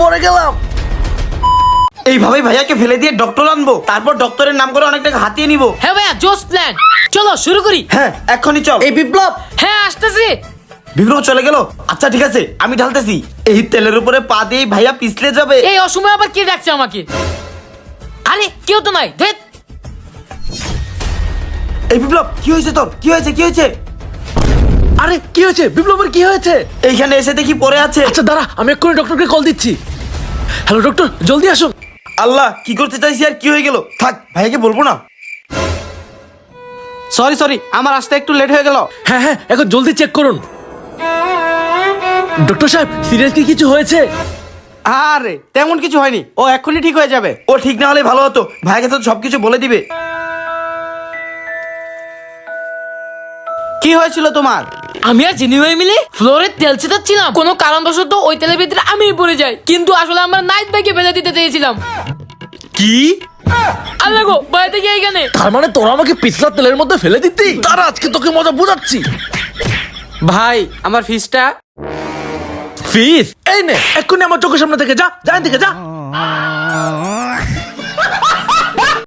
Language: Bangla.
পড়ে গেলাম। এইভাবেই ভাইয়াকে ফেলে দিয়ে ডক্টর আনব তারপর ডক্টরের নাম করে অনেক টাকা হাতিয়ে নিবো। হ্যাঁ ভাইয়া জোস প্ল্যান চলো শুরু করি। হ্যাঁ এক্ষুনি চল। এই বিপ্লব! হ্যাঁ আসতেছি। বিপ্লব চলে গেল? আচ্ছা ঠিক আছে আমি ঢালতেছি। এই তেলের উপরে পা দিয়ে ভাইয়া পিছলে যাবে। এই অসময় আবার কে ডাকছে আমাকে? আরে কেউ তো নাই ধেৎ। এই বিপ্লব কি হয়েছে তোর? কি হয়েছে কি হয়েছে? আরে কি হয়েছে? বিপ্লবের কি হয়েছে? এইখানে এসে দেখি পড়ে আছে। আচ্ছা দাঁড়া আমি এক্ষুনি ডক্টরকে কল দিচ্ছি। হ্যালো ডক্টর জলদি আসুন। আল্লাহ কি করতে চাইছি আর কি হয়ে গেল? থাক ভাইকে বলব না। সরি সরি আমার আসতে একটু লেট হয়ে গেল। হ্যাঁ হ্যাঁ এখন জলদি চেক করুন। ডক্টর সাহেব সিরিয়াসলি কিছু হয়েছে? আরে তেমন কিছু হয়নি। ও এক্ষুনি ঠিক হয়ে যাবে। ও ঠিক না হলে ভালো হতো। ভাইকে তো সবকিছু বলে দিবে। কি হয়েছিল তোমার? আমি আর জিনি হয়ে মিলে ফ্লোরে তেল ছিটাচ্ছিলাম। কোনো কারণবশত ওই তেলের ভিতরে আমি পড়ে যাই। কিন্তু আসলে আমরা নাইট বাইকে ফেলে দিতে চেয়েছিলাম। কি? আল্লাহ গো বাইরে গিয়ে এইখানে তার মানে তোরা আমাকে পিছলা তেলের মধ্যে ফেলে দিতি? তারা আজকে তোকে মজা বুঝাচ্ছি। ভাই আমার ফিসটা ফিস এই নে এক্ষুনি আমার চোখের সামনে থেকে যা যা থেকে যা।